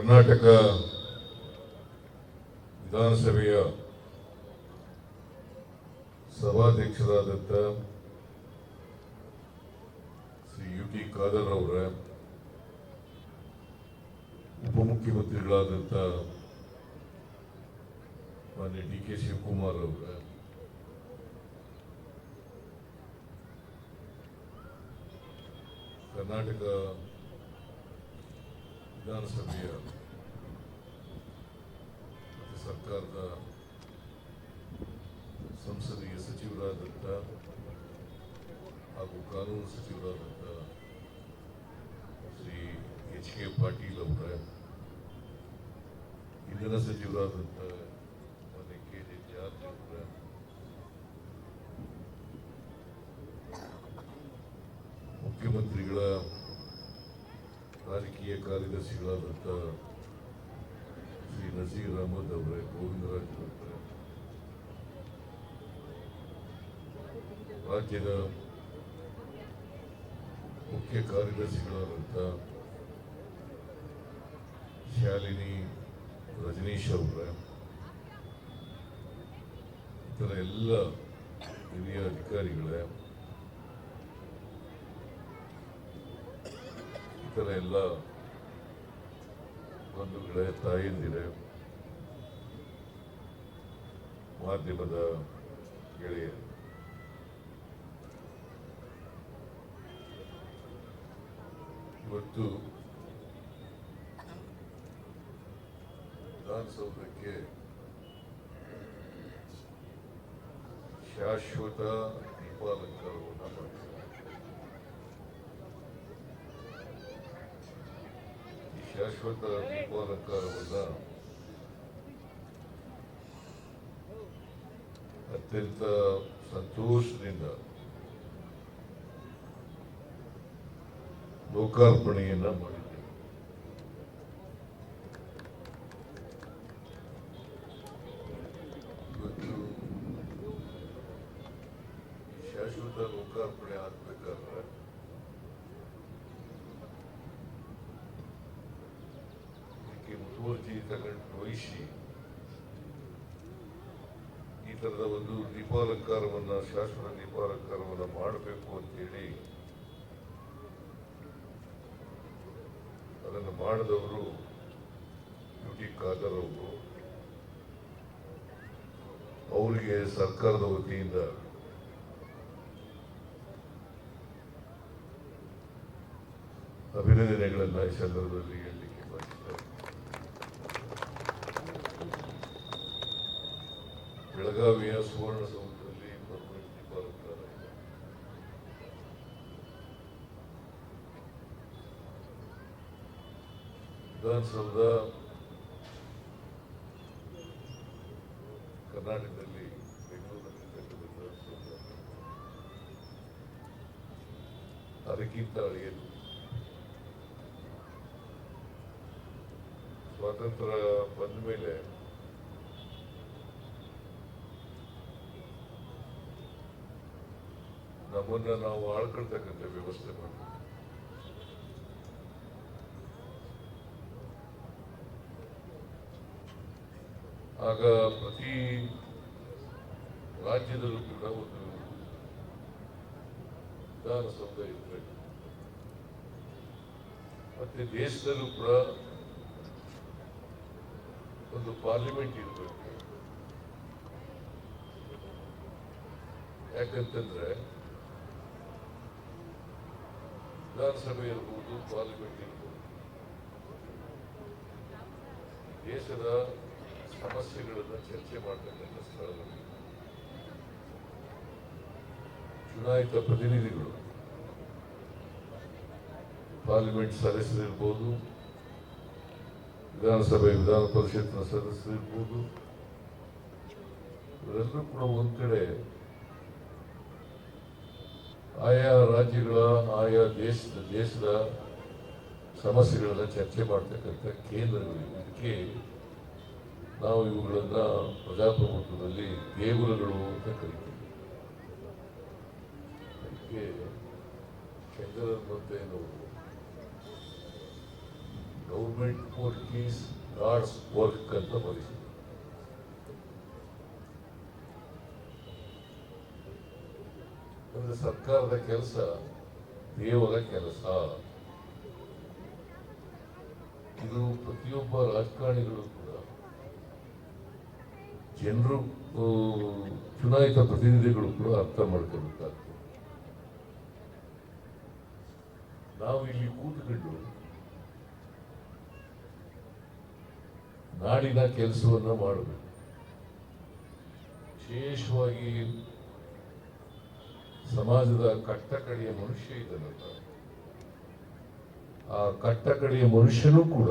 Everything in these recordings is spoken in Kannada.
ಕರ್ನಾಟಕ ವಿಧಾನಸಭೆಯ ಸಭಾಧ್ಯಕ್ಷರಾದಂಥ ಶ್ರೀ ಯು ಟಿ ಖಾದರ್ ಅವರ ಉಪಮುಖ್ಯಮಂತ್ರಿಗಳಾದಂಥ ಮಾನ್ಯ ಡಿ ಕೆ ಶಿವಕುಮಾರ್ ಅವರ, ಕರ್ನಾಟಕ ವಿಧಾನಸಭೆಯ ಮತ್ತು ಸರ್ಕಾರದ ಸಂಸದೀಯ ಸಚಿವರಾದಂಥ ಹಾಗೂ ಕಾನೂನು ಸಚಿವರಾದಂಥ ಶ್ರೀ ಎಚ್ ಕೆ ಪಾಟೀಲ್ ಅವರ ಇಂಧನ ಸಚಿವರಾದಂಥ ಮಾನ್ಯ ಕೆ ಜೆ ಜಾರ್ಜ್ ಅವರ ಕಾರ್ಯದರ್ಶಿಗಳಾದಂಥ ಶ್ರೀ ನಜೀರ್ ಅಹಮದ್ ಅವರೇ ಗೋವಿಂದರಾಜ್ ಅವರೇ ರಾಜ್ಯದ ಮುಖ್ಯ ಕಾರ್ಯದರ್ಶಿಗಳಾದಂಥ ಶಾಲಿನಿ ರಜನೀಶ್ ಅವರೇ ಇತರ ಎಲ್ಲ ಹಿರಿಯ ಅಧಿಕಾರಿಗಳೇ ಇತರ ಎಲ್ಲ ಬಂಧುಗಳೇ ತಾಯಂದಿರೇ ಮಾಧ್ಯಮದ ಗೆಳೆಯ ಇವತ್ತು ವಿಧಾನಸೌಧಕ್ಕೆ ಶಾಶ್ವತ ದೀಪಾಲಂಕಾರವನ್ನು ಮಾಡಿದ್ದಾರೆ ಈ ಶಾಶ್ವತ ದೀಪಾಲಂಕಾರವನ್ನ ಅತ್ಯಂತ ಸಂತೋಷದಿಂದ ಲೋಕಾರ್ಪಣೆಯನ್ನ ಮಾಡಿದ್ದೇವೆ ಇವತ್ತು ಶಾಶ್ವತ ಲೋಕಾರ್ಪಣೆ ಆಗ್ಬೇಕಾದ್ರೆ ಮುತುವರ್ಜಿ ತಗೊಂಡು ವಹಿಸಿ ಈ ಥರದ ಒಂದು ದೀಪಾಲಂಕಾರವನ್ನ, ಶಾಶ್ವತ ದೀಪಾಲಂಕಾರವನ್ನ ಮಾಡಬೇಕು ಅಂತೇಳಿ ಅದನ್ನು ಮಾಡಿದವರು ಯು ಖಾದರ್ ಅವರು. ಅವರಿಗೆ ಸರ್ಕಾರದ ವತಿಯಿಂದ ಅಭಿನಂದನೆಗಳನ್ನು ಈ ಸಂದರ್ಭದಲ್ಲಿ ಹೇಳಲಿಕ್ಕೆ ಬಯಸ್ತೇನೆ ಬೆಳಗಾವಿಯ ಸುವರ್ಣ ಸೌಧದಲ್ಲಿ ಪರ್ಮನೆಂಟ್ ದೀಪಾಲಂಕಾರ ಇದೆ ವಿಧಾನಸೌಧ ಕರ್ನಾಟಕದಲ್ಲಿ ಬೆಂಗಳೂರಿನಲ್ಲಿ ವಿಧಾನಸೌಧ ಅದಕ್ಕಿಂತ ಅಳಿಯದು ಸ್ವಾತಂತ್ರ್ಯ ಬಂದ ಮೇಲೆ ನಮ್ಮನ್ನ ನಾವು ಆಳ್ಕೊಳ್ತಕ್ಕಂಥ ವ್ಯವಸ್ಥೆ ಮಾಡಬೇಕು. ಆಗ ಪ್ರತಿ ರಾಜ್ಯದಲ್ಲೂ ಕೂಡ ಒಂದು ವಿಧಾನಸೌಧ ಇರಬೇಕು ಮತ್ತೆ ದೇಶದಲ್ಲೂ ಕೂಡ ಒಂದು ಪಾರ್ಲಿಮೆಂಟ್ ಇರಬೇಕು. ಯಾಕಂತಂದ್ರೆ ವಿಧಾನಸಭೆ ಇರಬಹುದು ಪಾರ್ಲಿಮೆಂಟ್ ಇರ್ಬೋದು ದೇಶದ ಸಮಸ್ಯೆಗಳನ್ನು ಚರ್ಚೆ ಮಾಡತಕ್ಕಂಥ ಸ್ಥಳದಲ್ಲಿ ಚುನಾಯಿತ ಪ್ರತಿನಿಧಿಗಳು. ಪಾರ್ಲಿಮೆಂಟ್ ಸದಸ್ಯರಿರ್ಬೋದು, ವಿಧಾನಸಭೆ ವಿಧಾನ ಪರಿಷತ್ನ ಸದಸ್ಯರಿರ್ಬೋದು, ಇವರೆಲ್ಲರೂ ಕೂಡ ಒಂದು ಕಡೆ ಆಯಾ ರಾಜ್ಯಗಳ, ಆಯಾ ದೇಶದ ದೇಶದ ಸಮಸ್ಯೆಗಳನ್ನು ಚರ್ಚೆ ಮಾಡ್ತಕ್ಕಂಥ ಕೇಂದ್ರಗಳು ಇದಕ್ಕೆ ನಾವು ಇವುಗಳನ್ನ ಪ್ರಜಾಪ್ರಭುತ್ವದಲ್ಲಿ ದೇಗುಲಗಳು ಅಂತ ಕರಿತೀವಿ. ಅದಕ್ಕೆ ಕೇಂದ್ರ ಮತ್ತೆ ನಾವು government work is God's work ಅಂತ ಬರೀತಾರೆ ಅಂದ್ರೆ ಸರ್ಕಾರದ ಕೆಲಸ, ದೇವರ ಕೆಲಸ. ಇದು ಪ್ರತಿಯೊಬ್ಬ ರಾಜಕಾರಣಿಗಳು ಕೂಡ. ಜನರು ಚುನಾಯಿತ ಪ್ರತಿನಿಧಿಗಳು ಕೂಡ ಅರ್ಥ ಮಾಡ್ಕೋಬೇಕಾಗ್ತದೆ ನಾವು ಇಲ್ಲಿ ಕೂತ್ಕೊಂಡು ನಾಡಿನ ಕೆಲಸವನ್ನ ಮಾಡಬೇಕು. ವಿಶೇಷವಾಗಿ ಸಮಾಜದ ಕಟ್ಟಕಡೆಯ ಮನುಷ್ಯ ಇದ್ದಾನಲ್ಲ ಆ ಕಟ್ಟಕಡೆಯ ಮನುಷ್ಯನೂ ಕೂಡ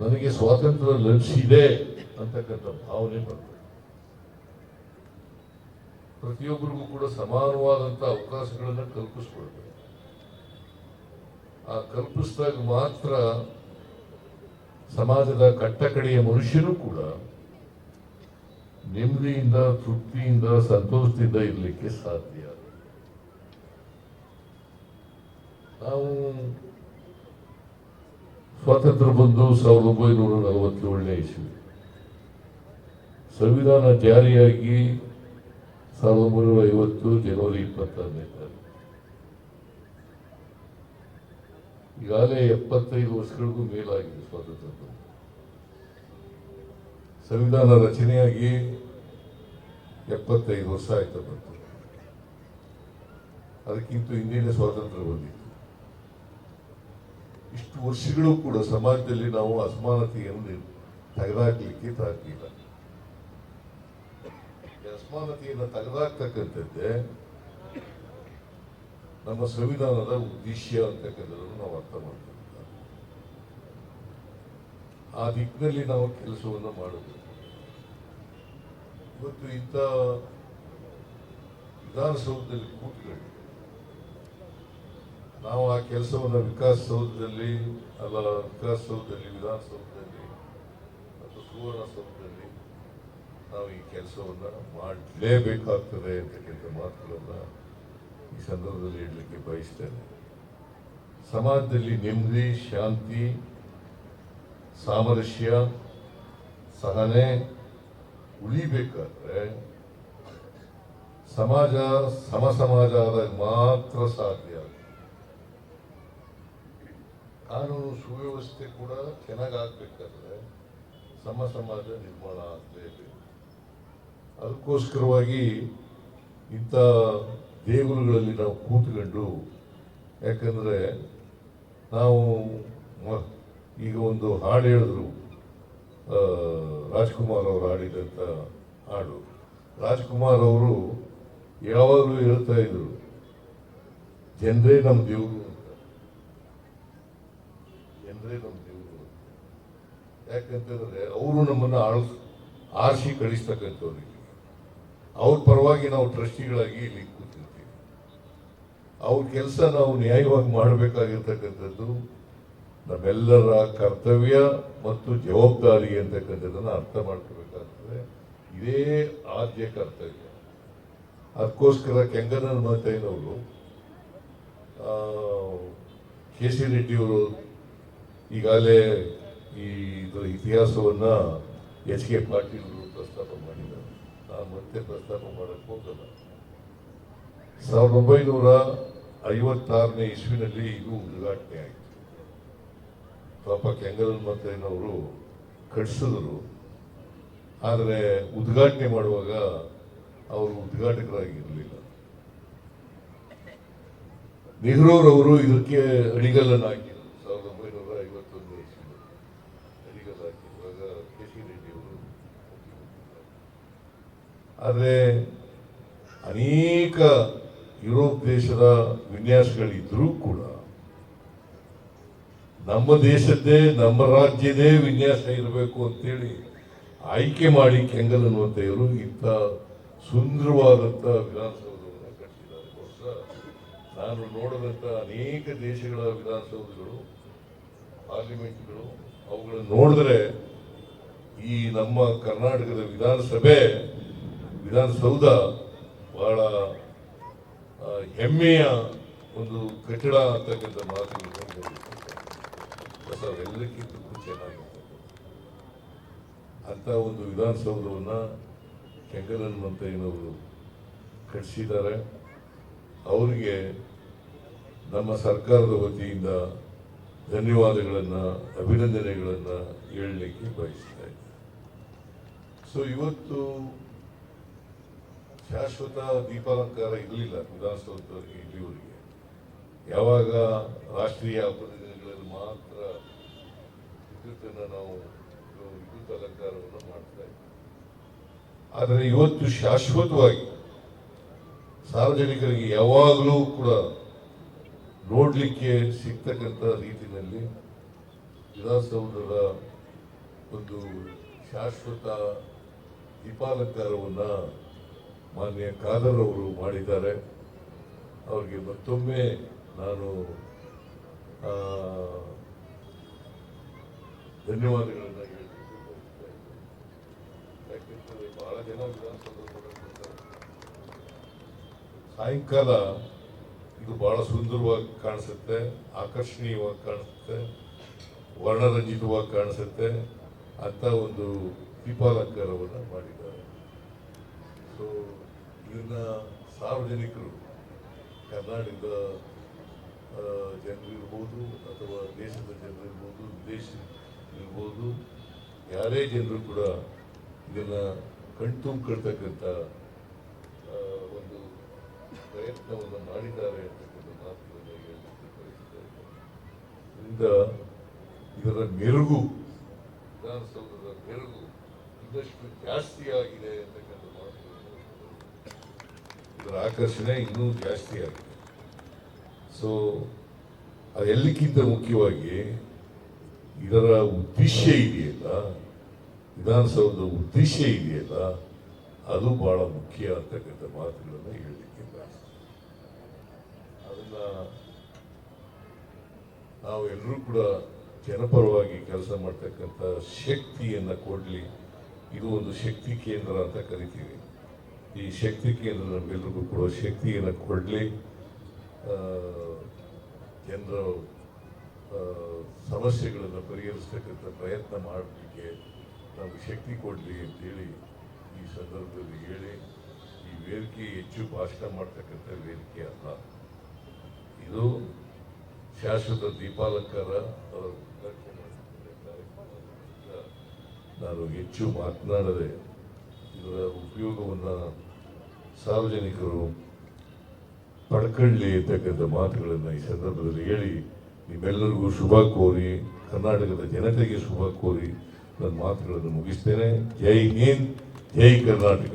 ನನಗೆ ಸ್ವಾತಂತ್ರ್ಯ ಲಭಿಸಿದೆ ಅಂತಕ್ಕಂಥ ಭಾವನೆ ಬರ್ತದೆ. ಪ್ರತಿಯೊಬ್ಬರಿಗೂ ಕೂಡ ಸಮಾನವಾದಂಥ ಅವಕಾಶಗಳನ್ನು ಕಲ್ಪಿಸ್ಕೊಳ್ಬೇಕು. ಆ ಕಲ್ಪಿಸಿದಾಗ ಮಾತ್ರ ಸಮಾಜದ ಕಟ್ಟಕಡೆಯ ಮನುಷ್ಯನೂ ಕೂಡ ನೆಮ್ಮದಿಯಿಂದ, ತೃಪ್ತಿಯಿಂದ, ಸಂತೋಷದಿಂದ ಇರಲಿಕ್ಕೆ ಸಾಧ್ಯ. ನಾವು ಸ್ವಾತಂತ್ರ್ಯ ಬಂದು ಸಾವಿರದ ಒಂಬೈನೂರ ನಲವತ್ತೇಳನೇ ಇಸ್ವಿ. ಸಂವಿಧಾನ ಜಾರಿಯಾಗಿ ಸಾವಿರದ ಒಂಬೈನೂರ ಐವತ್ತು ಜನವರಿ ಇಪ್ಪತ್ತೊಂದನೇ ತಾರೀಕು. ಈಗಾಗಲೇ ಎಪ್ಪತ್ತೈದು ವರ್ಷಗಳಿಗೂ ಮೇಲಾಗಿದೆ ಸ್ವಾತಂತ್ರ್ಯ ಸಂವಿಧಾನ ರಚನೆಯಾಗಿ ಎಪ್ಪತ್ತೈದು ವರ್ಷ ಆಯ್ತು ಬಂತು. ಅದಕ್ಕಿಂತ ಹಿಂದಿನ ಸ್ವಾತಂತ್ರ್ಯ ಬಂದಿತ್ತು. ಇಷ್ಟು ವರ್ಷಗಳು ಕೂಡ ಸಮಾಜದಲ್ಲಿ ನಾವು ಅಸಮಾನತೆಯನ್ನು ತೆಗೆದಾಕ್ಲಿಕ್ಕೆ ಈ ಅಸಮಾನತೆಯನ್ನು ತೆಗೆದಾಕ್ತಕ್ಕಂಥದ್ದೇ ನಮ್ಮ ಸಂವಿಧಾನದ ಉದ್ದೇಶ ಅಂತಕ್ಕಂಥದ್ದನ್ನು ನಾವು ಅರ್ಥ ಮಾಡ್ತೀವಿ. ಆ ದಿಕ್ಕಿನಲ್ಲಿ ನಾವು ಕೆಲಸವನ್ನು ಮಾಡಬೇಕು ಇವತ್ತು ಇಂಥ ವಿಧಾನಸೌಧದಲ್ಲಿ ಕೂತ್ಕೊಂಡು ನಾವು ಆ ಕೆಲಸವನ್ನು ವಿಕಾಸಸೌಧದಲ್ಲಿ ಅಲ್ಲ, ವಿಕಾಸಸೌಧದಲ್ಲಿ, ವಿಧಾನಸೌಧದಲ್ಲಿ ಮತ್ತು ಸುವರ್ಣಸೌಧದಲ್ಲಿ ನಾವು ಈ ಕೆಲಸವನ್ನು ಮಾಡಲೇಬೇಕಾಗ್ತದೆ ಅಂತಕ್ಕಂಥ ಮಾತುಗಳನ್ನು ಈ ಸಂದರ್ಭದಲ್ಲಿ ಇಡಲಿಕ್ಕೆ ಬಯಸ್ತೇನೆ. ಸಮಾಜದಲ್ಲಿ ನೆಮ್ಮದಿ, ಶಾಂತಿ ಸಾಮರಸ್ಯ, ಸಹನೆ, ಉಳಿಬೇಕಾದ್ರೆ ಸಮಾಜ ಸಮ ಸಮಾಜ ಆದಾಗ ಮಾತ್ರ ಸಾಧ್ಯ. ಕಾನೂನು ಸುವ್ಯವಸ್ಥೆ ಕೂಡ ಚೆನ್ನಾಗಾಗಬೇಕಾದ್ರೆ ಸಮ ಸಮಾಜ ನಿರ್ಮಾಣ ಆಗಲೇಬೇಕು. ಅದಕ್ಕೋಸ್ಕರವಾಗಿ ಇಂಥ ದೇಗುಲಗಳಲ್ಲಿ ನಾವು ಕೂತ್ಕೊಂಡು, ಯಾಕಂದ್ರೆ ನಾವು ಈಗ ಒಂದು ಹಾಡು ಹೇಳಿದ್ರು. ರಾಜ್ಕುಮಾರ್ ಅವರು ಹಾಡಿದಂಥ ಹಾಡು. ರಾಜ್ಕುಮಾರ್ ಅವರು ಯಾವಾಗಲೂ ಹೇಳ್ತಾ ಇದ್ರು, ಜನರೇ ನಮ್ಮ ದೇವರು ಅಂತ. ಜನರೇ ನಮ್ಮ ದೇವರು. ಯಾಕಂತಂದ್ರೆ ಅವರು ನಮ್ಮನ್ನು ಆಳ್, ಆರಿಸಿ ಕಳಿಸ್ತಕ್ಕಂಥವ್ರು ಅವ್ರ ಪರವಾಗಿ ನಾವು ಟ್ರಸ್ಟಿಗಳಾಗಿ ಇಲ್ಲಿ ಕೂತಿರ್ತೀವಿ. ಅವ್ರ ಕೆಲಸ ನಾವು ನ್ಯಾಯವಾಗಿ ಮಾಡಬೇಕಾಗಿರ್ತಕ್ಕಂಥದ್ದು ನಮ್ಮೆಲ್ಲರ ಕರ್ತವ್ಯ ಮತ್ತು ಜವಾಬ್ದಾರಿ ಅಂತಕ್ಕಂಥದ್ದನ್ನು ಅರ್ಥ ಮಾಡ್ಕೋಬೇಕಾಗ್ತದೆ. ಇದೇ ಆದ್ಯ ಕರ್ತವ್ಯ. ಅದಕ್ಕೋಸ್ಕರ ಕೆಂಗನ ಮಾತೈನವರು ಕೆ ಸಿ ರೆಡ್ಡಿಯವರು ಈಗಾಗಲೇ ಈ ಇದರ ಇತಿಹಾಸವನ್ನ ಎಚ್ ಕೆ ಪಾಟೀಲ್ ಪ್ರಸ್ತಾಪ ಮಾಡಿದ್ದಾರೆ. ನಾನು ಮತ್ತೆ ಪ್ರಸ್ತಾಪ ಮಾಡಕ್ಕೆ ಹೋಗಲ್ಲ. ಸಾವಿರದ ಒಂಬೈನೂರ ಐವತ್ತಾರನೇ ಇಸ್ವಿನಲ್ಲಿ ಇದು ಉದ್ಘಾಟನೆ ಆಯಿತು. ಪಾಪ ಕೆಂಗಲ್ ಮತ್ತಯ್ಯನವರು ಕಟ್ಸಿದ್ರು. ಆದರೆ ಉದ್ಘಾಟನೆ ಮಾಡುವಾಗ ಅವರು ಉದ್ಘಾಟಕರಾಗಿರಲಿಲ್ಲ. ನೆಹರೂರವರು ಇದಕ್ಕೆ ಅಡಿಗಲ್ಲನ್ನು ಹಾಕಿದರು ಸಾವಿರದ ಒಂಬೈನೂರ ಐವತ್ತೊಂದು ಅಡಿಗಲ್ಲು ಹಾಕಿರುವಾಗ ಕೆ ಸಿ ರೆಡ್ಡಿಯವರು ಆದರೆ ಅನೇಕ ಯುರೋಪ್ ದೇಶದ ವಿನ್ಯಾಸಗಳಿದ್ರೂ ಕೂಡ ನಮ್ಮ ದೇಶದ್ದೇ, ನಮ್ಮ ರಾಜ್ಯದೇ ವಿನ್ಯಾಸ ಇರಬೇಕು ಅಂತೇಳಿ ಆಯ್ಕೆ ಮಾಡಿ ಕೆಂಗಲ್ ಅನ್ನುವಂಥ ಇವರು ಇಂಥ ಸುಂದರವಾದಂಥ ವಿಧಾನಸೌಧವನ್ನು ಕಟ್ಟಿದ್ದಾರೆ. ನಾನು ನೋಡಿದಂಥ ಅನೇಕ ದೇಶಗಳ ವಿಧಾನಸೌಧಗಳು, ಪಾರ್ಲಿಮೆಂಟ್ಗಳು, ಅವುಗಳನ್ನು ನೋಡಿದ್ರೆ ಈ ನಮ್ಮ ಕರ್ನಾಟಕದ ವಿಧಾನಸಭೆ, ವಿಧಾನಸೌಧ ಬಹಳ ಹೆಮ್ಮೆಯ ಒಂದು ಕಟ್ಟಡ ಅಂತಕ್ಕಂಥ ಮಾತುಗಳು ಹೊಸ ಎಲ್ಲಕ್ಕಿಂತಲೂ ಚೆನ್ನಾಗಿರ್ತದೆ ಅಂತ ಒಂದು ವಿಧಾನಸೌಧವನ್ನ ಕೆಂಗಲಹನುಮಂತಯ್ಯನವರು ಕಟ್ಟಿಸಿದ್ದಾರೆ ಅವರಿಗೆ ನಮ್ಮ ಸರ್ಕಾರದ ವತಿಯಿಂದ ಧನ್ಯವಾದಗಳನ್ನು, ಅಭಿನಂದನೆಗಳನ್ನು ಹೇಳಲಿಕ್ಕೆ ಬಯಸ್ತಾ ಸೊ ಇವತ್ತು ಶಾಶ್ವತ ದೀಪಾಲಂಕಾರ ಇರಲಿಲ್ಲ ವಿಧಾನಸೌಧದವರಿಗೆ, ಇಲ್ಲಿವರಿಗೆ. ಯಾವಾಗ ರಾಷ್ಟ್ರೀಯ ಹಬ್ಬದ ಮಾತ್ರ ವಿದ್ಯುತ್ತನ್ನು ನಾವು ವಿದ್ಯುತ್ ಅಲಂಕಾರವನ್ನು ಮಾಡ್ತಾ ಇದ್ದೀವಿ. ಆದರೆ ಇವತ್ತು ಶಾಶ್ವತವಾಗಿ ಸಾರ್ವಜನಿಕರಿಗೆ ಯಾವಾಗಲೂ ಕೂಡ ನೋಡಲಿಕ್ಕೆ ಸಿಗ್ತಕ್ಕಂಥ ರೀತಿಯಲ್ಲಿ ವಿಧಾನಸೌಧದ ಒಂದು ಶಾಶ್ವತ ದೀಪಾಲಂಕಾರವನ್ನು ಮಾನ್ಯ ಖಾದರ್ ಅವರು ಮಾಡಿದ್ದಾರೆ. ಅವರಿಗೆ ಮತ್ತೊಮ್ಮೆ ನಾನು ಧನ್ಯವಾದಗಳನ್ನು ಬಹಳ ಜನ. ಸಾಯಂಕಾಲ ಇದು ಬಹಳ ಸುಂದರವಾಗಿ ಕಾಣಿಸುತ್ತೆ, ಆಕರ್ಷಣೀಯವಾಗಿ ಕಾಣಿಸುತ್ತೆ, ವರ್ಣರಂಜಿತವಾಗಿ ಕಾಣಿಸುತ್ತೆ ಅಂತ ಒಂದು ದೀಪಾಲಂಕಾರವನ್ನು ಮಾಡಿದ್ದಾರೆ ಸೊ ಇದನ್ನ ಸಾರ್ವಜನಿಕರು ಕರ್ನಾಟಕದ ಜನರಿರ್ಬೋದು ಅಥವಾ ದೇಶದ ಜನರಿರ್ಬೋದು ದೇಶ ಇರ್ಬೋದು, ಯಾರೇ ಜನರು ಕೂಡ ಇದನ್ನ ಕಣ್ತುಂಬಿಕೊಳ್ತಕ್ಕಂಥ ಒಂದು ಪ್ರಯತ್ನವನ್ನು ಮಾಡಿದ್ದಾರೆ ಅಂತಕ್ಕಂಥ ಮಾತುಗಳನ್ನು ಹೇಳಲಿಕ್ಕೆ. ಇದರಿಂದ ಇದರ ಮೆರುಗು, ವಿಧಾನಸೌಧದ ಮೆರುಗು ಇನ್ನಷ್ಟು ಜಾಸ್ತಿ ಆಗಿದೆ ಅಂತಕ್ಕಂಥ ಮಾತುಗಳನ್ನು ಇದರ ಆಕರ್ಷಣೆ ಇನ್ನೂ ಜಾಸ್ತಿ ಆಗಿದೆ ಸೊ ಅದೆಲ್ಲಕ್ಕಿಂತ ಮುಖ್ಯವಾಗಿ ಇದರ ಉದ್ದೇಶ ಇದೆಯಲ್ಲ, ವಿಧಾನಸೌಧದ ಉದ್ದೇಶ ಇದೆಯಲ್ಲ, ಅದು ಬಹಳ ಮುಖ್ಯ ಅಂತಕ್ಕಂಥ ಮಾತುಗಳನ್ನು ಹೇಳಲಿಕ್ಕೆ ಅದನ್ನ ನಾವು ಎಲ್ಲರೂ ಕೂಡ ಜನಪರವಾಗಿ ಕೆಲಸ ಮಾಡ್ತಕ್ಕಂಥ ಶಕ್ತಿಯನ್ನ ಕೊಡಲಿ. ಇದು ಒಂದು ಶಕ್ತಿ ಕೇಂದ್ರ ಅಂತ ಕರಿತೀವಿ. ಈ ಶಕ್ತಿ ಕೇಂದ್ರ ನಮ್ಗೆಲ್ರಿಗೂ ಕೂಡ ಶಕ್ತಿಯನ್ನು ಕೊಡಲಿ. ಜನರ ಸಮಸ್ಯೆಗಳನ್ನು ಪರಿಹರಿಸ್ತಕ್ಕಂಥ ಪ್ರಯತ್ನ ಮಾಡಲಿಕ್ಕೆ ನಾವು ಶಕ್ತಿ ಕೊಡಲಿ ಅಂತೇಳಿ ಈ ಸಂದರ್ಭದಲ್ಲಿ ಹೇಳಿ, ಈ ವೇದಿಕೆ ಹೆಚ್ಚು ಭಾಷಣ ಮಾಡ್ತಕ್ಕಂಥ ವೇದಿಕೆ ಅಲ್ಲ. ಇದು ಶಾಶ್ವತ ದೀಪಾಲಂಕಾರ ನಾನು ಹೆಚ್ಚು ಮಾತನಾಡದೆ ಇದರ ಉಪಯೋಗವನ್ನು ಸಾರ್ವಜನಿಕರು ಪಡ್ಕೊಳ್ಳಿ ಅಂತಕ್ಕಂಥ ಮಾತುಗಳನ್ನು ಈ ಸಂದರ್ಭದಲ್ಲಿ ಹೇಳಿ ನಿಮ್ಮೆಲ್ಲರಿಗೂ ಶುಭ ಕೋರಿ, ಕರ್ನಾಟಕದ ಜನತೆಗೆ ಶುಭ ಕೋರಿ ನನ್ನ ಮಾತುಗಳನ್ನು ಮುಗಿಸ್ತೇನೆ. ಜೈ ಹಿಂದ್, ಜೈ ಕರ್ನಾಟಕ.